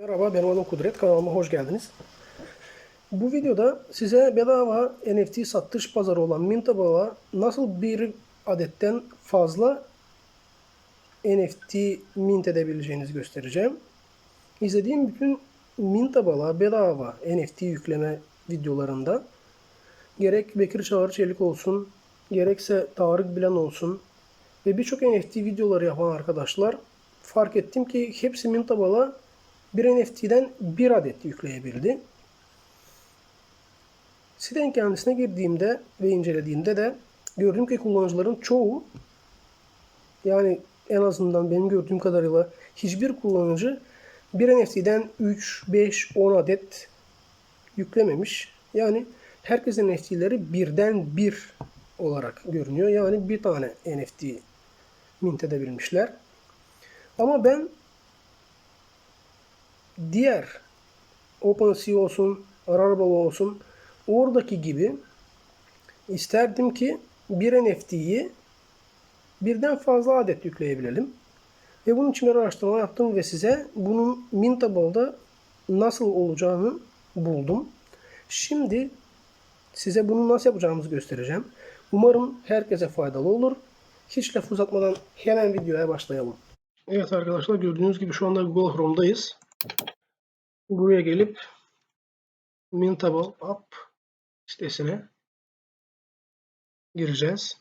Merhaba benim adım Kudret kanalıma hoş geldiniz. Bu videoda size bedava NFT satış pazarı olan Mintable'a nasıl bir adetten fazla NFT mint edebileceğinizi göstereceğim. İzlediğim bütün Mintable'a bedava NFT yükleme videolarında gerek Bekir Çağrı Çelik olsun, gerekse Tarık Bilen olsun ve birçok NFT videoları yapan arkadaşlar fark ettim ki hepsi Mintable'a bir NFT'den bir adet yükleyebildi. Sitenin kendisine girdiğimde ve incelediğimde de gördüm ki kullanıcıların çoğu yani en azından benim gördüğüm kadarıyla hiçbir kullanıcı bir NFT'den 3, 5, 10 adet yüklememiş. Yani herkesin NFT'leri birden bir olarak görünüyor. Yani bir tane NFT mint edebilmişler. Ama ben diğer OpenSea olsun, Rarible olsun oradaki gibi isterdim ki bir NFT'yi birden fazla adet yükleyebilelim. Ve bunun için bir araştırma yaptım ve size bunun Mintable'da nasıl olacağını buldum. Şimdi size bunu nasıl yapacağımızı göstereceğim. Umarım herkese faydalı olur. Hiç laf uzatmadan hemen videoya başlayalım. Evet arkadaşlar gördüğünüz gibi şu anda Google Chrome'dayız. Buraya gelip Mintable App sitesine gireceğiz.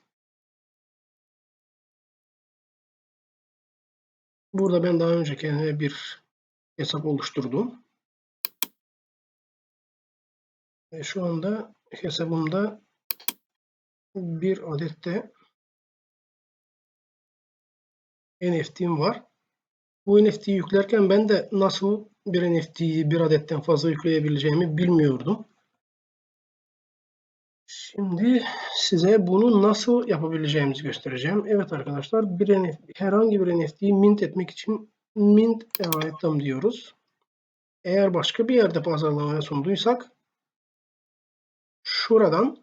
Burada ben daha önce kendime bir hesap oluşturdum. Ve şu anda hesabımda bir adet de NFT'm var. Bu NFT'yi yüklerken ben de nasıl bir NFT'yi bir adetten fazla yükleyebileceğimi bilmiyordum. Şimdi size bunu nasıl yapabileceğimizi göstereceğim. Evet arkadaşlar bir NFT, herhangi bir NFT'yi mint etmek için mint item diyoruz. Eğer başka bir yerde pazarlamaya sunduysak şuradan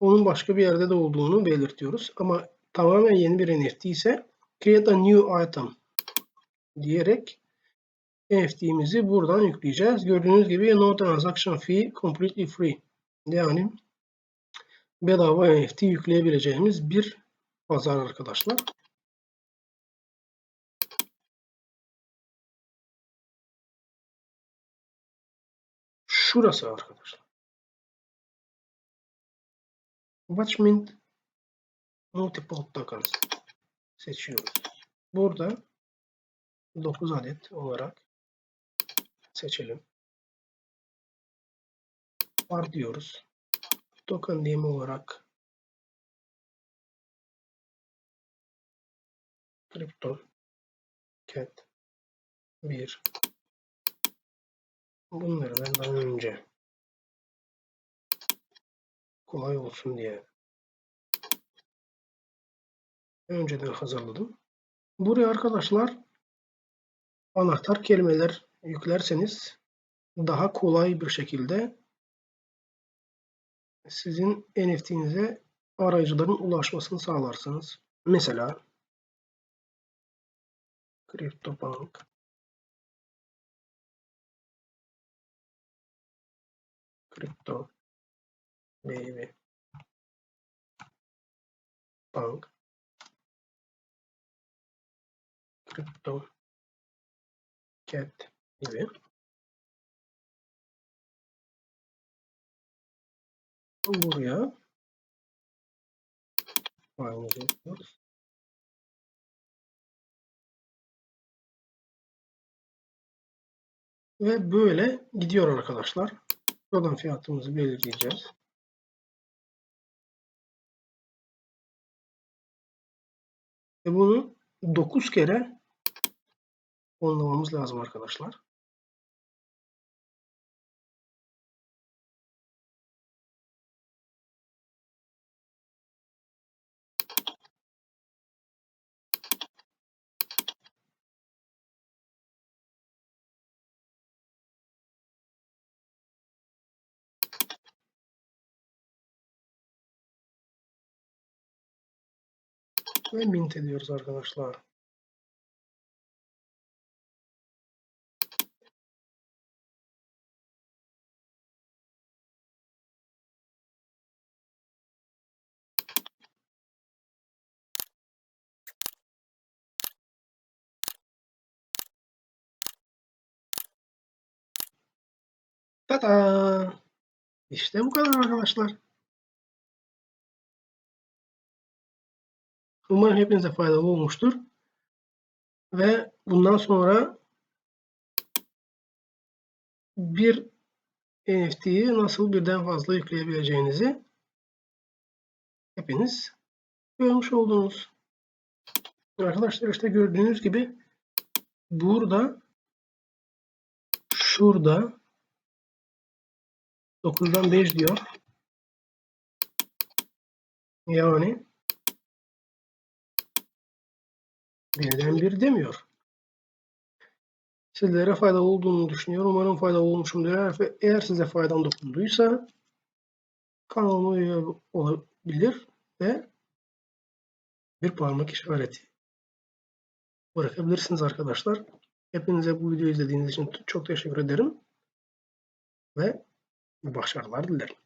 onun başka bir yerde de olduğunu belirtiyoruz. Ama tamamen yeni bir NFT ise create a new item diyerek NFT'mizi buradan yükleyeceğiz. Gördüğünüz gibi no transaction fee completely free. Yani bedava NFT yükleyebileceğimiz bir pazar arkadaşlar. Şurası arkadaşlar. Watchmint Multiple Tokens seçiyoruz. Burada 9 adet olarak seçelim. Var diyoruz. Token name olarak Crypto Cat 1 Bunları ben daha önce kolay olsun diye önceden hazırladım. Buraya arkadaşlar anahtar kelimeler yüklerseniz daha kolay bir şekilde sizin NFT'nize arayıcıların ulaşmasını sağlarsınız. Mesela CryptoPunk. Crypto Baby. Punk. Crypto Cat gibi buraya aynı yapıyoruz. Ve böyle gidiyor arkadaşlar. Buradan fiyatımızı belirleyeceğiz. Ve bunu 9 kere fonlamamız lazım arkadaşlar. Ve mint ediyoruz arkadaşlar. Tada! İşte bu kadar arkadaşlar. Umarım hepinize faydalı olmuştur. Ve bundan sonra bir NFT'yi nasıl birden fazla yükleyebileceğinizi hepiniz görmüş oldunuz. Arkadaşlar işte gördüğünüz gibi burada şurada 9'dan 5 diyor. Yani birden bir demiyor. Sizlere faydalı olduğunu düşünüyorum. Umarım faydalı olmuşumdur. Eğer, eğer size faydam dokunduysa kanalıma üye olabilir ve bir parmak işareti bırakabilirsiniz arkadaşlar. Hepinize bu videoyu izlediğiniz için çok teşekkür ederim ve başarılar dilerim.